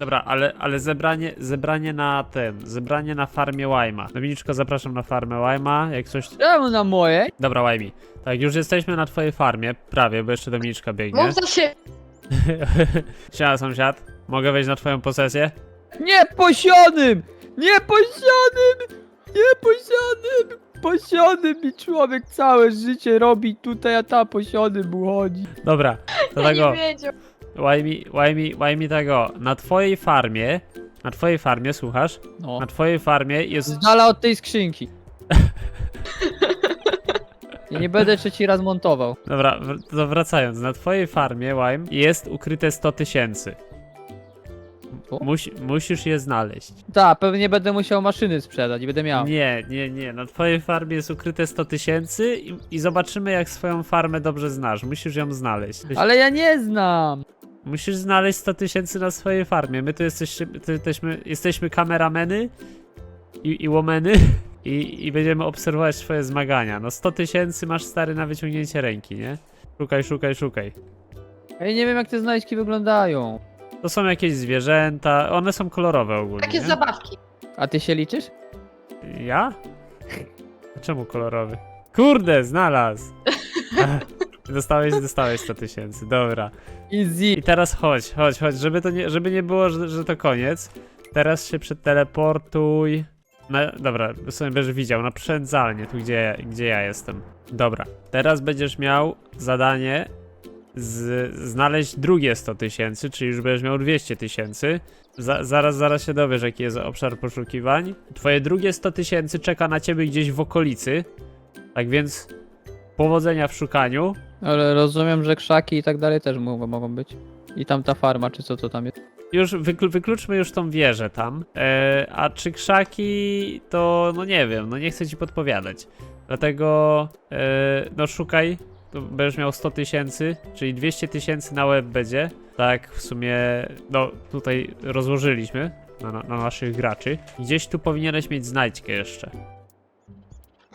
Dobra, ale, ale zebranie, zebranie na tym, zebranie na farmie Łajma. Dominiczko, zapraszam na farmę Łajma, jak coś... Czemu na mojej? Dobra, Łajmi. Tak, już jesteśmy na twojej farmie, prawie, bo jeszcze Dominiczka biegnie. Za się. Siema, sąsiad. Mogę wejść na twoją posesję? Nie posionym! Nie posionym! Nie posionym! Posiony mi człowiek całe życie robi tutaj, a ta posiony mu chodzi. Dobra, to Ja tego, nie wiedział. Łajmi, Łajmi, Łajmi tego, na twojej farmie, na twojej farmie, słuchasz? No. Na twojej farmie jest... Z dala od tej skrzynki. Ja nie będę trzeci raz montował. Dobra, wr- to wracając, na twojej farmie, Łajm, jest ukryte 100 tysięcy. Musi, musisz je znaleźć. Tak, pewnie będę musiał maszyny sprzedać i będę miał. Nie, nie, nie. Na twojej farmie jest ukryte 100 tysięcy i, i zobaczymy, jak swoją farmę dobrze znasz. Musisz ją znaleźć. Ale ja nie znam. Musisz znaleźć 100 tysięcy na swojej farmie. My tu jesteśmy, tu jesteśmy, jesteśmy kamerameny i, i łomeny i, i będziemy obserwować twoje zmagania. No 100 tysięcy masz stary na wyciągnięcie ręki, nie? Szukaj, szukaj, szukaj. Ja nie wiem jak te znajdźki wyglądają. To są jakieś zwierzęta, one są kolorowe ogólnie. Takie nie? zabawki. A ty się liczysz? Ja? A Czemu kolorowy? Kurde, znalazł! Dostałeś, dostałeś 100 tysięcy, dobra. Easy. I teraz chodź, chodź, chodź, żeby, to nie, żeby nie było, że, że to koniec. Teraz się przeteleportuj. Na, dobra, sobie będziesz widział, na przędzalnię, tu gdzie, gdzie ja jestem. Dobra, teraz będziesz miał zadanie z, znaleźć drugie 100 tysięcy, czyli już będziesz miał 200 tysięcy. Za, zaraz, zaraz się dowiesz, jaki jest obszar poszukiwań. Twoje drugie 100 tysięcy czeka na ciebie gdzieś w okolicy. Tak więc powodzenia w szukaniu. Ale rozumiem, że krzaki i tak dalej też mogą, mogą być. I tam ta farma, czy co to tam jest. Już wyklu, wykluczmy już tą wieżę tam. E, a czy krzaki to no nie wiem, no nie chcę ci podpowiadać. Dlatego e, no szukaj. To będziesz miał 100 tysięcy, czyli 200 tysięcy na web będzie. Tak, w sumie, no tutaj rozłożyliśmy na, na, na naszych graczy. Gdzieś tu powinieneś mieć znajdźkę jeszcze.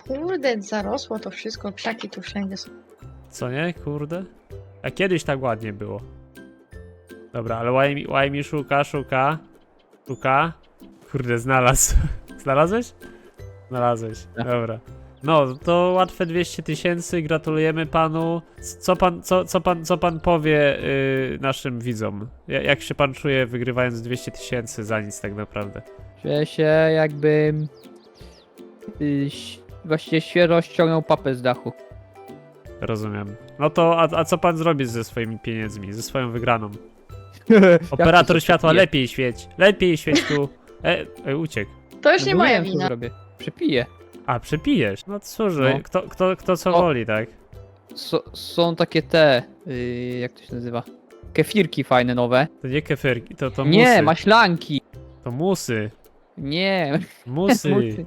Kurde, zarosło to wszystko, krzaki tu wszędzie są. Co nie, kurde? A kiedyś tak ładnie było. Dobra, ale Łajmi, Łajmi szuka, szuka, szuka. Kurde, znalazł. Znalazłeś? Znalazłeś, Tak. dobra. No, to łatwe 200 tysięcy, gratulujemy panu. Co pan, co, co pan, co pan powie y, naszym widzom? Ja- Jak się pan czuje wygrywając 200 tysięcy za nic tak naprawdę? Czuję się jakbym... y, ś- Właściwie świeżo ściągnął papę z dachu. Rozumiem. No to, a, a co pan zrobi ze swoimi pieniędzmi, ze swoją wygraną? Operator światła, przepije? lepiej świeć. Lepiej świeć tu. E, e uciekł. To już nie moja wina. Zrobię. Przepiję. A, przepijesz. No cóż, No. Kto, kto, kto co O. woli, tak? So, są takie te... y, jak to się nazywa? Kefirki fajne nowe. To nie kefirki, to, to musy. Nie, maślanki. To musy. Nie. Musy. Musy.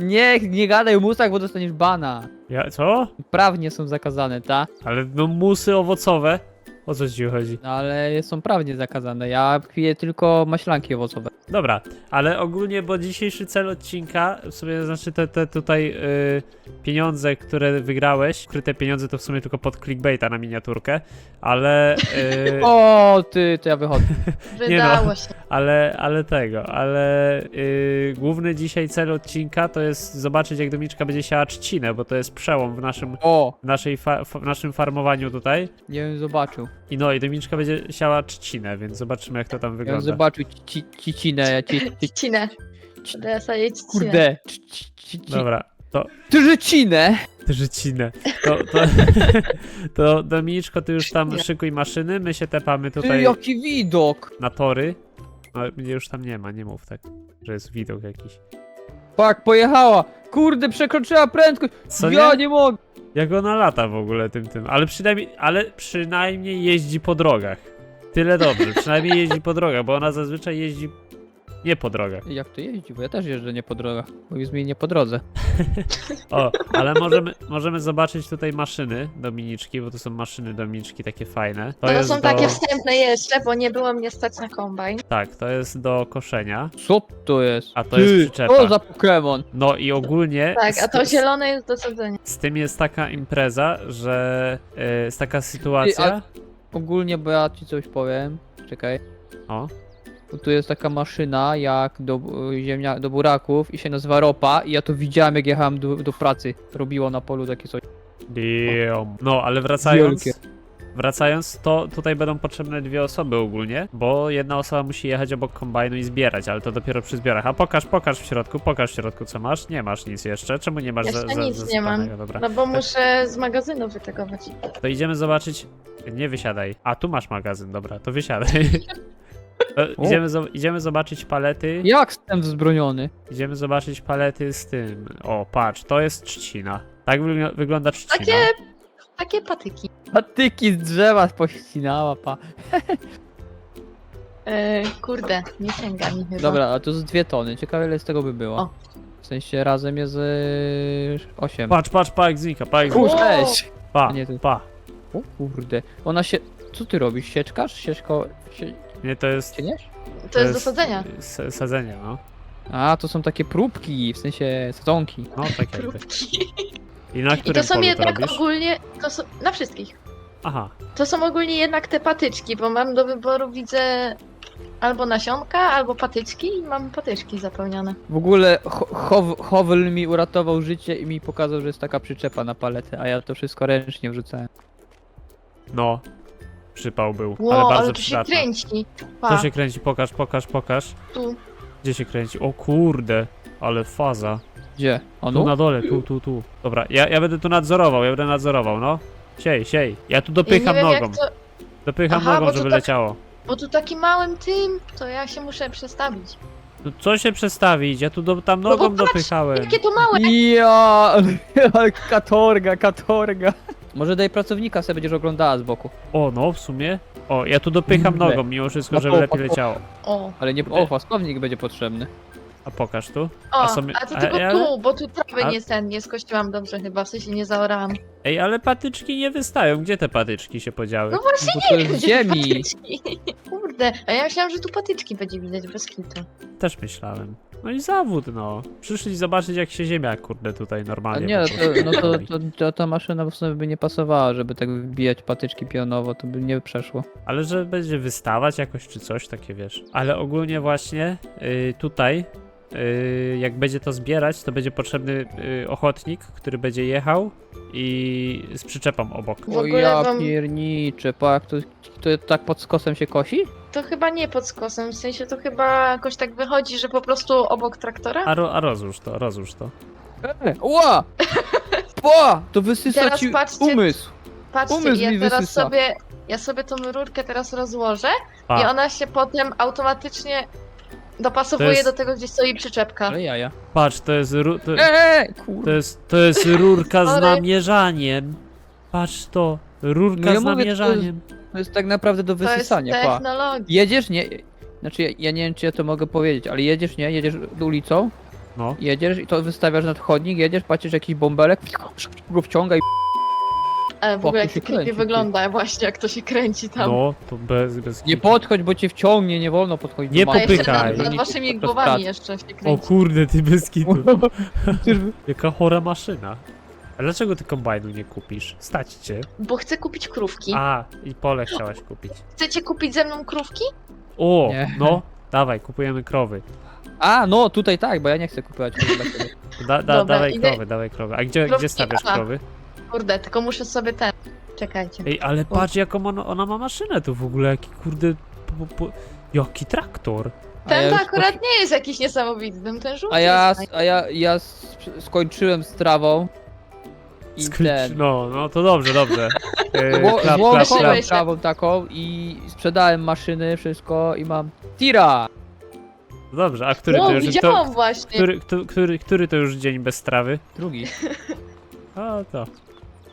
nie, nie gadaj o musach, bo dostaniesz bana. Ja, co? Prawnie są zakazane, ta? Ale no musy owocowe. O co ci chodzi? No ale są prawnie zakazane. Ja piję tylko maślanki owocowe. Dobra, ale ogólnie, bo dzisiejszy cel odcinka, w sumie znaczy te, te tutaj y, pieniądze, które wygrałeś, ukryte pieniądze to w sumie tylko pod clickbaita na miniaturkę, ale... Y, O, ty, to ja wychodzę. Wydało się. Ale, ale tego, ale yy, główny dzisiaj cel odcinka to jest zobaczyć jak Dominiczka będzie siała trzcinę, bo to jest przełom w naszym, O, w naszej fa, w naszym farmowaniu tutaj. nie wiem, zobaczył. I no i Dominiczka będzie siała trzcinę, więc zobaczymy jak to tam Ja bym wygląda. zobaczył ci, cicinę, ci, ci, Trzcinę. Będę trzcinę. kurde. Ci, ci, ci, ci. Dobra, to Ty życinę! trzcinę. To, to, to Dominiczko, ty już tam szykuj maszyny, my się tepamy Ty, tutaj jaki widok! na tory. No, mnie już tam nie ma, nie mów tak, że jest widok jakiś. Tak, pojechała! Kurde, przekroczyła prędkość! Co ja nie? nie mogę! Jak ona lata w ogóle tym tym, ale przynajmniej, ale przynajmniej jeździ po drogach. Tyle dobrze, przynajmniej jeździ po drogach, bo ona zazwyczaj jeździ nie po drogach. Jak to jeździ? Bo ja też jeżdżę nie po drogach. Bo mi nie po drodze. O, ale możemy, możemy zobaczyć tutaj maszyny Dominiczki, bo to są maszyny Dominiczki takie fajne. To To jest są do, takie wstępne jeszcze, bo nie było mnie stać na kombajn. Tak, to jest do koszenia. Co to jest? A to jest przyczepa. O, za Pokémon! No i ogólnie Tak, a z, to zielone jest do sadzenia. z tym jest taka impreza, że y, jest taka sytuacja. Ogólnie, bo ja ci coś powiem. Czekaj. O, tu jest taka maszyna jak do y, ziemnia, do buraków i się nazywa ropa i ja to widziałem jak jechałem do, do pracy. Robiło na polu takie coś. Damn. No, ale wracając. Wielkie. Wracając, to tutaj będą potrzebne dwie osoby ogólnie, bo jedna osoba musi jechać obok kombajnu i zbierać, ale to dopiero przy zbiorach. A pokaż, pokaż w środku, pokaż w środku co masz. Nie masz nic jeszcze. Czemu nie masz Jeszcze za, za, nic nie mam. zasypanego? Dobra. No bo muszę z magazynu wytegować. To idziemy zobaczyć. Nie wysiadaj. A tu masz magazyn, dobra, to wysiadaj. To idziemy, zo- idziemy zobaczyć palety. Jak jestem wzbroniony? Idziemy zobaczyć palety z tym. O, patrz, to jest trzcina. Tak wygl- wygląda trzcina. Takie, takie patyki. Patyki z drzewa pościnała, pa. E, kurde, nie sięga mi chyba. Dobra, a to z dwie tony. Ciekawe ile z tego by było. O. W sensie razem jest y, 8. Patrz, patrz, pa jak znika, pa jak znika. cześć! Pa, nie, to- pa. O kurde. Ona się... Co ty robisz? Sieczkasz? Sieczko... Sie... Nie, to jest... Cieniesz? To jest do sadzenia. s- Sadzenie, no. A, to są takie próbki, w sensie sadzonki. No, tak jakby. Próbki. I na I którym to są polu to jednak robisz? ogólnie, to są, na wszystkich. Aha, To są ogólnie jednak te patyczki, bo mam do wyboru, widzę albo nasionka, albo patyczki i mam patyczki zapełnione. W ogóle Ho- How- Howell mi uratował życie i mi pokazał, że jest taka przyczepa na paletę, a ja to wszystko ręcznie wrzucałem. no. Przypał był, Ło, ale ale, bardzo tu się przydatny. kręci. Pa, Co się kręci? Pokaż, pokaż, pokaż. tu. Gdzie się kręci? O kurde, ale faza. Gdzie? O Tu no? na dole, tu, tu, tu. Dobra, ja, ja będę tu nadzorował, ja będę nadzorował, no. Siej, siej. Ja tu Ja nie dopycham wiem nogą. jak to, Dopycham Aha, nogą, to żeby tak- leciało. bo tu takim małym tym, to ja się muszę przestawić. No co się przestawić? Ja tu do, tam No bo nogą patrz, dopychałem. Jakie to małe! Ja, ale katorga, katorga. Może daj pracownika sobie będziesz oglądała z boku. O, no w sumie. O, ja tu dopycham Kurde. nogą mimo wszystko, No żeby to- lepiej leciało. O, Ale nie, o, faskownik będzie potrzebny. A pokaż tu. o, A a, są- to a- tylko ale- tu, bo tu trawy a- nie ten, nie skościłam dobrze chyba, w sensie nie zaorałam. Ej, ale patyczki nie wystają. Gdzie te patyczki się podziały? No właśnie Bo to nie jest z wiem, ziemi. patyczki. Kurde, a ja myślałam, że tu patyczki będzie widać bez kitu. Też myślałem. No i zawód, no. Przyszli zobaczyć, jak się ziemia, kurde, tutaj A normalnie. nie, po to, prostu no to, robi. to, to ta maszyna w sumie by nie pasowała, żeby tak wbijać patyczki pionowo, to by nie przeszło. Ale że będzie wystawać jakoś, czy coś, takie wiesz. Ale ogólnie właśnie y, tutaj, y, jak będzie to zbierać, to będzie potrzebny y, ochotnik, który będzie jechał i z przyczepą obok. W O ogóle ja wam- pierniczę, pa, jak to, to tak pod skosem się kosi? To chyba nie pod skosem, w sensie to chyba jakoś tak wychodzi, że po prostu obok traktora? A, ro, a rozłóż to, rozłóż to. E, Ła! Pa! To wysysa Teraz ci patrzcie- umysł. Patrzcie, umysł ja mi teraz wysysa. sobie, ja sobie tą rurkę teraz rozłożę i ona się potem automatycznie dopasowuje To jest- do tego, gdzie stoi przyczepka. Ale jaja. patrz, to jest, ru, to, Eee, to kurde. jest, to jest rurka z Ale- namierzaniem. Patrz to, rurka No ja z mówię, to jest- namierzaniem. To jest tak naprawdę do To jest wysysania, pa. technologia. Jedziesz, nie... Znaczy, ja, ja nie wiem, czy ja to mogę powiedzieć, ale jedziesz, nie? Jedziesz ulicą, No. jedziesz i to wystawiasz nad chodnik, jedziesz, patrzysz jakiś bąbelek, go wciąga i... Ale w ogóle jak się to creepy kręci, ty. wygląda, właśnie jak to się kręci tam. No, to bez, bez Nie kitu. podchodź, bo cię wciągnie, nie wolno podchodzić Nie do A matki. jeszcze popychaj. nad, nad waszymi głowami jeszcze się O kręci. kurde, ty bez kitu. Jaka chora maszyna. A dlaczego ty kombajnu nie kupisz? Stać cię. Bo chcę kupić krówki. A, i pole chciałaś kupić. Chcecie kupić ze mną krówki? O, Nie. no, dawaj, kupujemy krowy. A, no tutaj tak, bo ja nie chcę kupować krowy dla siebie. Da, da, Dobra, dawaj idę- krowy, dawaj krowy. A gdzie, Krówki, gdzie stawiasz krowy? Kurde, tylko muszę sobie ten. Czekajcie. Ej, ale patrz jaką ona, ona ma maszynę tu w ogóle, jaki kurde... Po, po, jaki traktor. A Ten ja to już akurat nie jest jakiś niesamowity, ten- ten żółty A ja, jest fajny. a ja, ja s- skończyłem z trawą i ten... No, no to dobrze, dobrze. E, Zło- klap, klap, klap. Taką i sprzedałem maszyny, wszystko i mam tira! Dobrze, a który No, to już... widziałam To, właśnie. który, który, który, który to już dzień bez strawy? Drugi. A, to...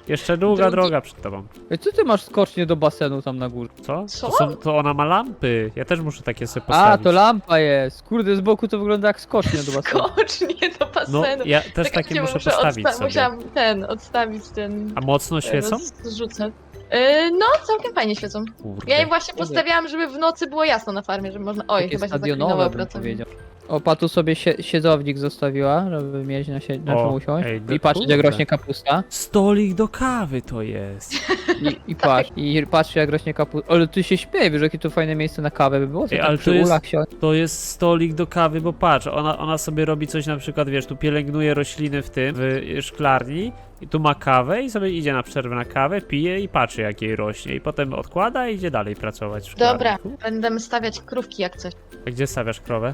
Jeszcze długa Drugi. droga przed tobą. Ej, co ty masz skocznie do basenu tam na górze? Co? Co? To, są, to ona ma lampy. Ja też muszę takie sobie A, postawić. to lampa jest! Kurde, z boku to wygląda jak skocznie do basenu. Skocznie do No, basenu. ja też Czekajcie, takie muszę muszę postawić odsta- sobie. Musiałam ten, odstawić ten... A mocno świecą? Zrzucę. Yy, no, całkiem fajnie świecą. Kurde. Ja je właśnie postawiałam, żeby w nocy było jasno na farmie, żeby można... Oj, Takie chyba się stadionowe powiedział. O, Patu sobie sie siedzownik zostawiła, żeby mieć na, sie na O, czym usiąść. ej, I patrzeć jak kurde. rośnie kapusta. Stolik do kawy to jest. I, i patrz, i patrz jak rośnie kapusta. Ale ty się śmieje, wiesz jakie to fajne miejsce na kawę by było? Co Ej, ale przy to jest- ulach się... To jest stolik do kawy, bo patrz, ona, ona sobie robi coś na przykład, wiesz, tu pielęgnuje rośliny w tym, w szklarni i tu ma kawę i sobie idzie na przerwę na kawę, pije i patrzy jak jej rośnie i potem odkłada i idzie dalej pracować w Dobra, szklarniku. będziemy stawiać krówki jak coś. A gdzie stawiasz krowę?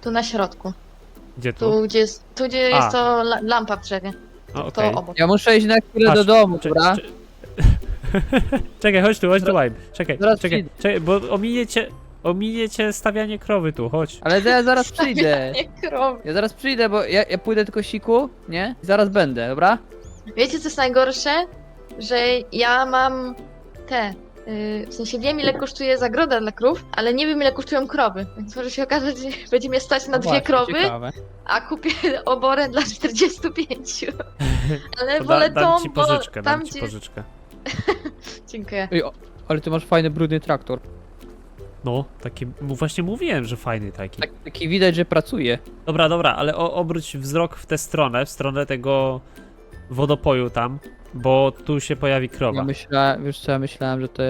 Tu na środku. Gdzie tu? Tu gdzie jest, tu, gdzie A. jest to la lampa w drzewie. To okej. obok. Ja muszę iść na chwilę Patrz, do domu, Cze- dobra? cze- Czekaj, chodź tu, chodź tu, Wime. Czekaj, Zaraz czekaj, przyjdę. czekaj, bo ominiecie, ominiecie stawianie krowy tu, chodź. Ale ja zaraz przyjdę. Nie krowy. Ja zaraz przyjdę, bo ja, ja pójdę tylko siku, nie? Zaraz będę, dobra? Wiecie co jest najgorsze? Że ja mam te. W sensie wiem ile kosztuje zagroda dla krów, ale nie wiem ile kosztują krowy. Więc może się okazać, że będzie mnie stać na No dwie właśnie, krowy, Ciekawe. a kupię oborę dla 45. Ale To wolę da, tą, dam ci bo pożyczkę, tam dam ci gdzie... pożyczkę. Dziękuję. Ej, o, ale ty masz fajny brudny traktor. No, taki, właśnie mówiłem, że fajny taki. Tak, taki widać, że pracuje. Dobra, dobra, ale o, obróć wzrok w tę stronę, w stronę tego wodopoju tam, bo tu się pojawi krowa. Ja myślałem, wiesz co, ja myślałem, że to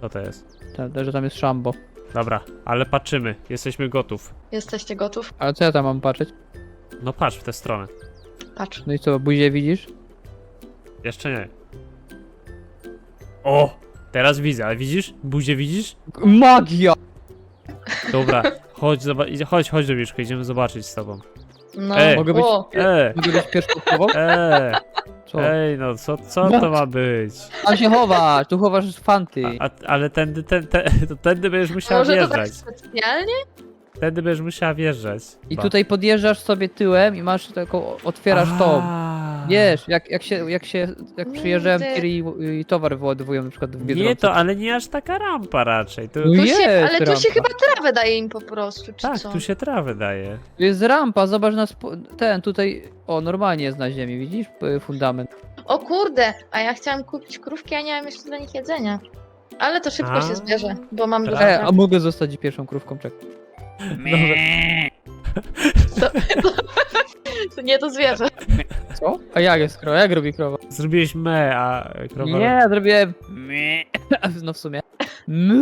Co to jest? że tam jest szambo. Dobra, ale patrzymy, jesteśmy gotów. Jesteście gotów? Ale co ja tam mam patrzeć? No patrz w tę stronę. Patrz. No i co, buzię widzisz? Jeszcze nie. O! Teraz widzę, ale widzisz? Buzię widzisz? Magia! Dobra, chodź, zoba- idzie- chodź, chodź Domiszko, idziemy zobaczyć z tobą. No. Ej. Mogę być- O, E, Mogę być pierwszą krową? e, Co? ej, no co, co to ma być? Tam się chowasz, tu chowasz fanty. A, a, ale tędy, ten, ten, to tędy będziesz a musiała może to tak wjeżdżać. specjalnie? Tędy będziesz musiała wjeżdżać. I Ba. tutaj podjeżdżasz sobie tyłem i masz taką, otwierasz tą. A. Wiesz, jak, jak się, jak się, jak przyjeżdżałem Kurde. tir i, i towar wyładowują na przykład w Biedronce. Nie to, ale nie aż taka rampa raczej. Tu, No Tu jest się, ale tu rampa. się chyba trawę daje im po prostu, czy tak, co? tu się trawę daje. Tu jest rampa, zobacz na spo... ten tutaj, o normalnie jest na ziemi, widzisz? P- Fundament. O kurde, a ja chciałam kupić krówki, a nie mam jeszcze dla nich jedzenia. Ale to szybko A. się zbierze, bo mam dużo. E, a mogę zostać pierwszą krówką, czekaj. Dobra. To nie to zwierzę. Co? A jak jest krowa? Jak robi krowa? Zrobiłeś me, a krowa... Nie, ja zrobiłem No w sumie.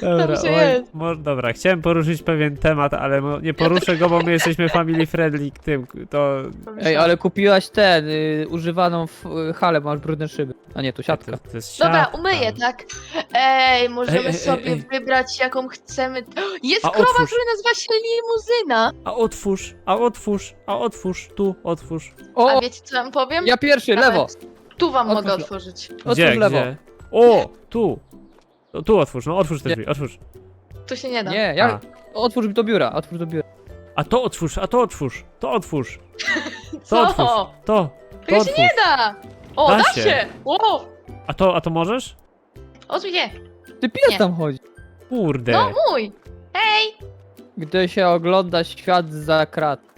Dobra, Tam się oj, jest. mo- dobra, chciałem poruszyć pewien temat, ale mo- nie poruszę go, bo my jesteśmy family friendly tym, to... Ej, ale kupiłaś ten, y, używaną w y, halę, masz brudne szyby. A nie, tu siatka. To, to jest Dobra, siatka. umyję, tak? Ej, możemy Ej, ej, sobie ej. wybrać jaką chcemy. Jest A krowa, otwórz. która nazywa się limuzyna. A otwórz, a otwórz, a otwórz, tu, otwórz. O, A wiecie co wam powiem? ja pierwszy, lewo. Tu wam Otwórz mogę otworzyć. Otwórz Gdzie, lewo. gdzie? O, tu. No, tu otwórz, no otwórz te Nie. drzwi, otwórz. Tu się nie da. Nie, A, ja, otwórz do biura, otwórz do biura. a to otwórz, a to otwórz, to otwórz, to Co? otwórz, to, to To się otwórz. nie da! O, Da da, się. się! Wow! A to, a to możesz? Otwórz nie. Ty pies Nie. tam chodzi. Kurde. No mój! Hej! Gdy się ogląda świat za krat.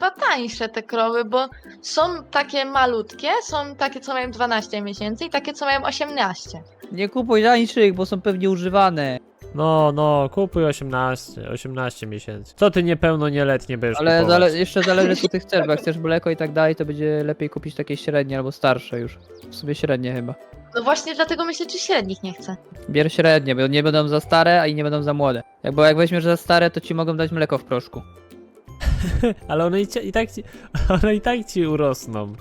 Chyba tańsze te krowy, bo są takie malutkie, są takie, co mają 12 miesięcy i takie, co mają 18. Nie kupuj tańszych, bo są pewnie używane. No, no, kupuj 18, 18 miesięcy. Co ty niepełno nieletnie będziesz Ale kupować? zale jeszcze zależy co ty chcesz, bo jak chcesz mleko i tak dalej, to będzie lepiej kupić takie średnie albo starsze już. W sobie średnie chyba. No właśnie dlatego myślę, czy średnich nie chcę. Bier średnie, bo nie będą za stare, a i nie będą za młode. Jak, bo jak weźmiesz za stare, to ci mogą dać mleko w proszku. Ale one i, ci, i tak ci, one i tak ci urosną.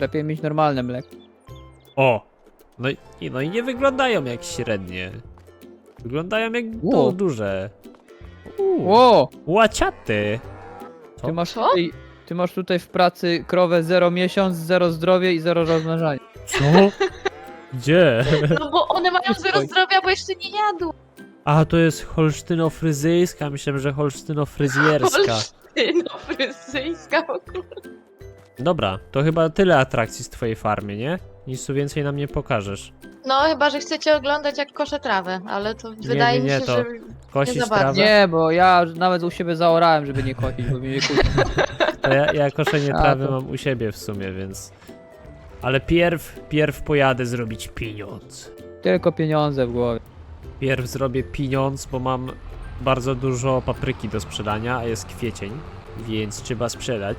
Lepiej mieć normalne mleko. O! No i, no i nie wyglądają jak średnie. Wyglądają jak du- Wow. duże. Uuu, Ło! Łaciaty. Co? Ty masz, Co? tutaj, ty masz tutaj w pracy krowę 0 miesiąc, 0 zdrowie i 0 rozmnażanie. Co? Gdzie? No bo one mają zero zdrowia, bo jeszcze nie jadł. A, to jest holsztyno-fryzyjska. Myślałem, że holsztyno-fryzjerska. No fryzyjska w ogóle. Dobra, to chyba tyle atrakcji z twojej farmy, nie? Nic tu więcej nam nie pokażesz. No chyba, że chcecie oglądać jak koszę trawę, ale to wydaje nie, mi nie, się, to- że... Nie za bardzo. strawę? Nie, bo ja nawet u siebie zaorałem, żeby nie kosić, bo mi nie kusi. To ja, ja koszenie A, trawy to- mam u siebie w sumie, więc... Ale pierw, pierw pojadę zrobić pieniądz. Tylko pieniądze w głowie. Pierw zrobię pieniądz, bo mam bardzo dużo papryki do sprzedania, a jest kwiecień, więc trzeba sprzedać.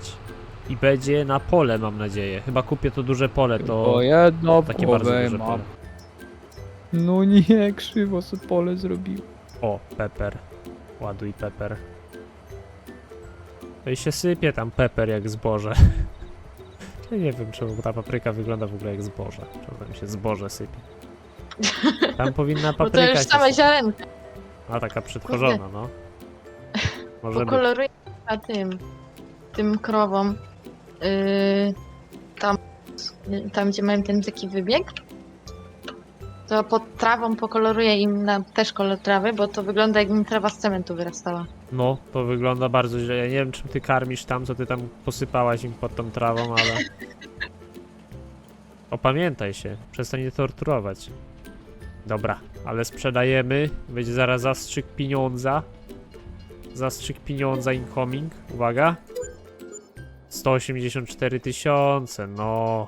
I będzie na pole, mam nadzieję. Chyba kupię to duże pole, to Tylko jedno takie bardzo duże mam. pole. No nie, krzywo sobie pole zrobił. O, peper. Ładuj peper. No i się sypie tam peper jak zboże. Ja nie wiem, czemu ta papryka wygląda w ogóle jak zboże. Czemu tam się zboże sypie. Tam powinna Bo to papryka już się same ziarenka. A taka przetworzona, no. Może być. Pokoloruję na tym, tym krowom. Yy, tam, tam, gdzie mają ten taki wybieg. To pod trawą pokoloruję im na też kolor trawy, bo to wygląda jakby mi trawa z cementu wyrastała. No, to wygląda bardzo źle. Ja nie wiem, czym ty karmisz tam, co ty tam posypałaś im pod tą trawą, ale... Opamiętaj się, przestań nie torturować. Dobra, ale sprzedajemy. Będzie zaraz zastrzyk pieniądza. Zastrzyk pieniądza incoming. Uwaga. 184 tysiące, no.